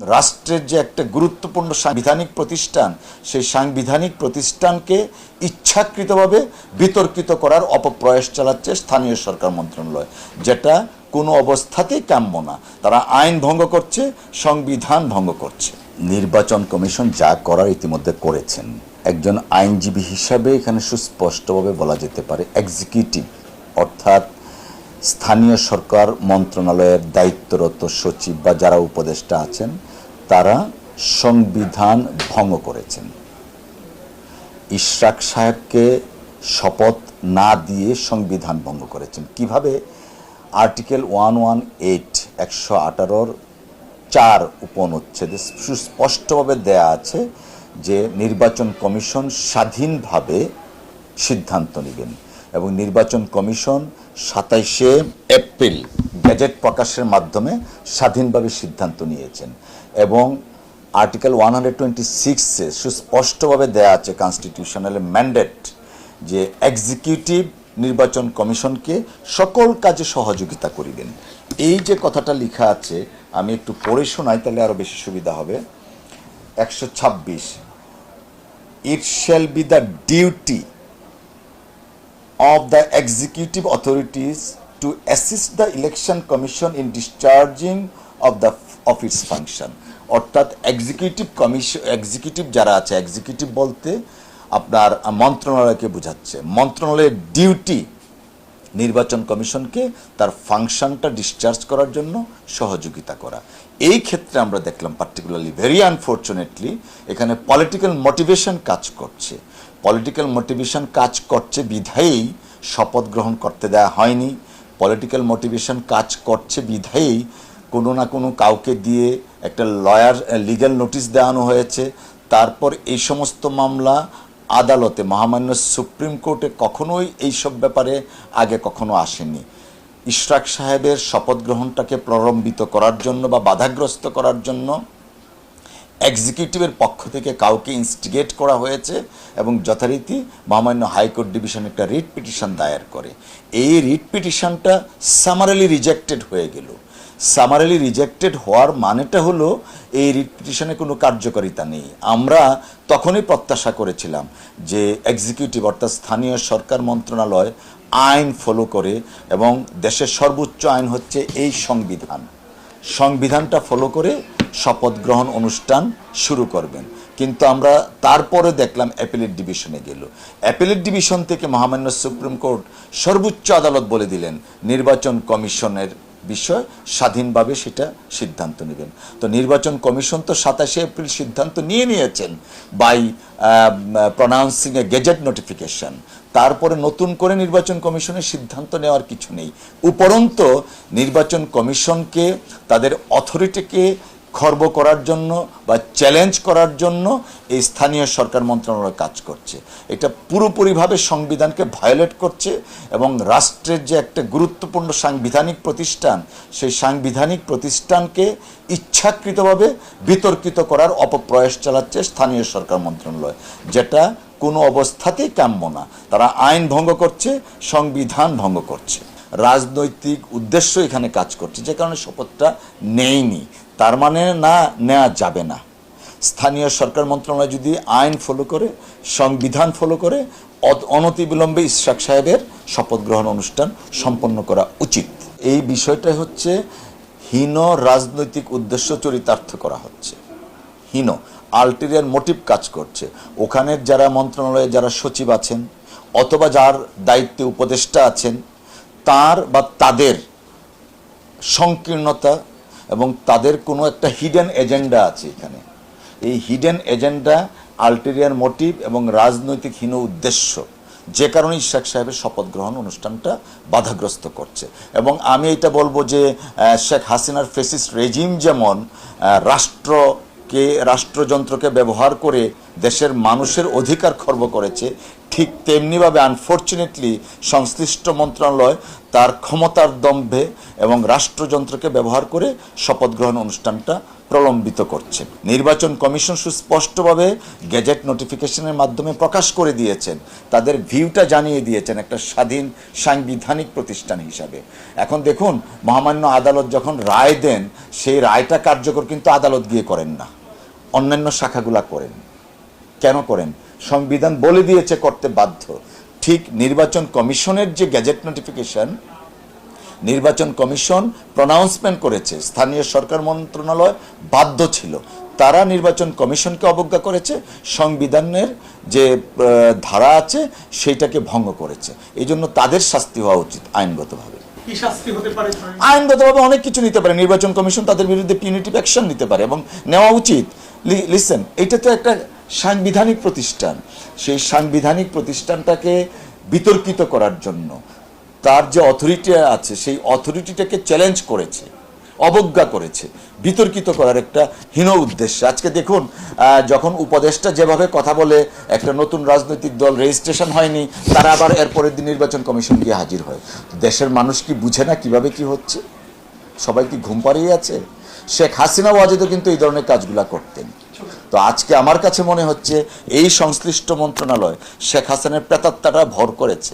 রাষ্ট্রের যে একটা গুরুত্বপূর্ণ সাংবিধানিক প্রতিষ্ঠান, সেই সাংবিধানিক প্রতিষ্ঠানকে ইচ্ছাকৃতভাবে বিতর্কিত করার অপপ্রয়াস চালাচ্ছে স্থানীয় সরকার মন্ত্রণালয়, যেটা কোনো অবস্থাতেই কাম্য না। তারা আইন ভঙ্গ করছে, সংবিধান ভঙ্গ করছে। নির্বাচন কমিশন যা করার ইতিমধ্যে করেছেন, একজন আইনজীবী হিসাবে এখানে সুস্পষ্টভাবে বলা যেতে পারে এক্সিকিউটিভ অর্থাৎ স্থানীয় সরকার মন্ত্রণালয়ের দায়িত্বরত সচিব বা যারা উপদেষ্টা আছেন, তারা সংবিধান ভঙ্গ করেছেন। ইশরাক সাহেবকে শপথ না দিয়ে সংবিধান ভঙ্গ করেছেন। কীভাবে? আর্টিকেল ওয়ান ওয়ান এইট একশো আঠারোর চার উপনুচ্ছেদে সুস্পষ্টভাবে দেয়া আছে যে, নির্বাচন কমিশন স্বাধীনভাবে সিদ্ধান্ত নেবেন। এবং নির্বাচন কমিশন সাতাইশে এপ্রিল গ্যাজেট প্রকাশের মাধ্যমে স্বাধীনভাবে সিদ্ধান্ত নিয়েছেন। এবং আর্টিকেল ওয়ান হান্ড্রেড টোয়েন্টি সিক্সে সুস্পষ্টভাবে দেয়া আছে কনস্টিটিউশনাল ম্যান্ডেট যে এক্সিকিউটিভ নির্বাচন কমিশনকে সকল কাজে সহযোগিতা করিবেন। এই যে কথাটা লেখা আছে, আমি একটু পড়ে শোনাই তাহলে আরও বেশি সুবিধা হবে। একশো ছাব্বিশ it shall be the duty of the executive authorities to assist the election commission in discharging of the of its function. অর্থাৎ এক্সিকিউটিভ কমিশন এক্সিকিউটিভ যারা আছে এক্সিকিউটিভ বলতে আপনার মন্ত্রণালয়কে বোঝাচ্ছে। মন্ত্রণালয়ের ডিউটি নির্বাচন কমিশনকে তার ফাংশনটা ডিসচার্জ করার জন্য সহযোগিতা করা। এই ক্ষেত্রে আমরা দেখলাম পার্টিকুলারলি ভেরি আনফর্চুনেটলি এখানে পলিটিক্যাল মোটিভেশন কাজ করছে। পলিটিক্যাল মোটিভেশন কাজ করছে, বিধায়ী শপথ গ্রহণ করতে দেওয়া হয়নি। পলিটিক্যাল মোটিভেশন কাজ করছে, বিধায়ী কোনো না কোনো কাউকে দিয়ে একটা লয়ার লিগ্যাল নোটিশ দেওয়ানো হয়েছে। তারপর এই সমস্ত মামলা আদালতে, মহামান্য সুপ্রিম কোর্টে কখনোই এইসব ব্যাপারে আগে কখনো আসেনি। ইশরাক সাহেবের শপথ গ্রহণটাকে প্রলম্বিত করার জন্য বা বাধাগ্রস্ত করার জন্য এক্সিকিউটিভের পক্ষ থেকে কাউকে ইনস্টিগেট করা হয়েছে এবং যথারীতি মহামান্য হাইকোর্ট ডিভিশন একটা রিট পিটিশন দায়ের করে। এই রিট পিটিশনটা সামারালি রিজেক্টেড হয়ে গেল। সামারালি রিজেক্টেড হওয়ার মানেটা হলো এই রিট পিটিশনে কোনো কার্যকারিতা নেই। আমরা তখনই প্রত্যাশা করেছিলাম যে এক্সিকিউটিভ অর্থাৎ স্থানীয় সরকার মন্ত্রণালয় আইন ফলো করে এবং দেশের সর্বোচ্চ আইন হচ্ছে এই সংবিধান। সংবিধানটা ফলো করে শপথ গ্রহণ অনুষ্ঠান শুরু করবেন। কিন্তু আমরা তারপরে দেখলাম অ্যাপিলেট ডিভিশনে গেল। অ্যাপিলেট ডিভিশন থেকে মহামান্য সুপ্রিম কোর্ট সর্বোচ্চ আদালত বলে দিলেন, নির্বাচন কমিশনের বিষয় স্বাধীনভাবে সেটা সিদ্ধান্ত নেবেন। তো নির্বাচন কমিশন তো সাতাশে এপ্রিল সিদ্ধান্ত নিয়ে নিয়েছেন by pronouncing a gazette notification তারপরে নতুন করে নির্বাচন কমিশনের সিদ্ধান্ত নেওয়ার কিছু নেই। উপরন্ত নির্বাচন কমিশনকে, তাদের অথরিটিকে খর্ব করার জন্য বা চ্যালেঞ্জ করার জন্য এই স্থানীয় সরকার মন্ত্রণালয় কাজ করছে। এটা পুরোপুরিভাবে সংবিধানকে ভায়োলেট করছে এবং রাষ্ট্রের যে একটা গুরুত্বপূর্ণ সাংবিধানিক প্রতিষ্ঠান, সেই সাংবিধানিক প্রতিষ্ঠানকে ইচ্ছাকৃতভাবে বিতর্কিত করার অপপ্রয়াস চালাচ্ছে স্থানীয় সরকার মন্ত্রণালয়। যেটা কোনো অবস্থাতেই কাম্য না। তারা আইন ভঙ্গ করছে, সংবিধান ভঙ্গ করছে। রাজনৈতিক উদ্দেশ্য এখানে কাজ করছে, যে কারণে শপথটা নেয়নি। তার মানে না নেওয়া যাবে না। স্থানীয় সরকার মন্ত্রণালয় যদি আইন ফলো করে, সংবিধান ফলো করে অনতিবিলম্বে ইশরাক সাহেবের শপথ গ্রহণ অনুষ্ঠান সম্পন্ন করা উচিত। এই বিষয়টা হচ্ছে হীন রাজনৈতিক উদ্দেশ্য চরিতার্থ করা হচ্ছে। হীন আলটেরিয়ার মোটিভ কাজ করছে। ওখানের যারা মন্ত্রণালয়ে যারা সচিব আছেন, অথবা যার দায়িত্বে উপদেষ্টা আছেন, তার বা তাদের সংকীর্ণতা এবং তাদের কোনো একটা হিডেন এজেন্ডা আছে এখানে। এই হিডেন এজেন্ডা আলটেরিয়ার মোটিভ এবং রাজনৈতিক হীন উদ্দেশ্য যে কারণেই শেখ সাহেবের শপথ গ্রহণ অনুষ্ঠানটা বাধাগ্রস্ত করছে। এবং আমি এটা বলব যে শেখ হাসিনার ফেসিস রেজিম যেমন আহ, রাষ্ট্রকে রাষ্ট্রযন্ত্রকে ব্যবহার করে দেশের মানুষের অধিকার খর্ব করেছে, ঠিক তেমনিভাবে আনফর্চুনেটলি সংশ্লিষ্ট মন্ত্রণালয় তার ক্ষমতার দম্ভে এবং রাষ্ট্রযন্ত্রকে ব্যবহার করে শপথ গ্রহণ অনুষ্ঠানটা প্রলম্বিত করছে। নির্বাচন কমিশন সুস্পষ্টভাবে গেজেট নোটিফিকেশনের মাধ্যমে প্রকাশ করে দিয়েছেন। তাদের ভিউটা জানিয়ে দিয়েছেন একটা স্বাধীন সাংবিধানিক প্রতিষ্ঠান হিসাবে। এখন দেখুন, মহামান্য আদালত যখন রায় দেন, সেই রায়টা কার্যকর কিন্তু আদালত গিয়ে করেন না। অন্যান্য শাখাগুলা করেন। কেন করেন? সংবিধান বলে দিয়েছে করতে বাধ্য। ঠিক নির্বাচন কমিশনের যে গ্যাজেট নোটিফিকেশন নির্বাচন কমিশন প্রনাউন্সমেন্ট করেছে স্থানীয় সরকার মন্ত্রণালয় বাধ্য ছিল। তারা নির্বাচন কমিশনকে অবজ্ঞা করেছে সংবিধানের যে ধারা আছে সেইটাকে ভঙ্গ করেছে। এই জন্য তাদের শাস্তি হওয়া উচিত আইনগতভাবে? আইনগতভাবে অনেক কিছু নিতে পারে। নির্বাচন কমিশন তাদের বিরুদ্ধে পিউনিটিভ অ্যাকশন নিতে পারে এবং নেওয়া উচিত। লিসেন এটা তো একটা সাংবিধানিক প্রতিষ্ঠান। সেই সাংবিধানিক প্রতিষ্ঠানটাকে বিতর্কিত করার জন্য, তার যে অথরিটি আছে, সেই অথরিটিটাকে চ্যালেঞ্জ করেছে, অবজ্ঞা করেছে, বিতর্কিত করার একটা হীন উদ্দেশ্য। আজকে দেখুন যখন উপদেষ্টা যেভাবে কথা বলে, একটা নতুন রাজনৈতিক দল রেজিস্ট্রেশন হয়নি, তারা আবার এরপরের দিন নির্বাচন কমিশন গিয়ে হাজির হয়। দেশের মানুষ কি বুঝে না কীভাবে কি হচ্ছে? সবাই কি ঘুম পাড়িয়ে আছে? শেখ হাসিনা ওয়াজেদও কিন্তু এই ধরনের কাজগুলা করতেন। তো আজকে আমার কাছে মনে হচ্ছে এই সংশ্লিষ্ট মন্ত্রণালয় শেখ হাসিনের প্রেতাত্মাটা ভর করেছে।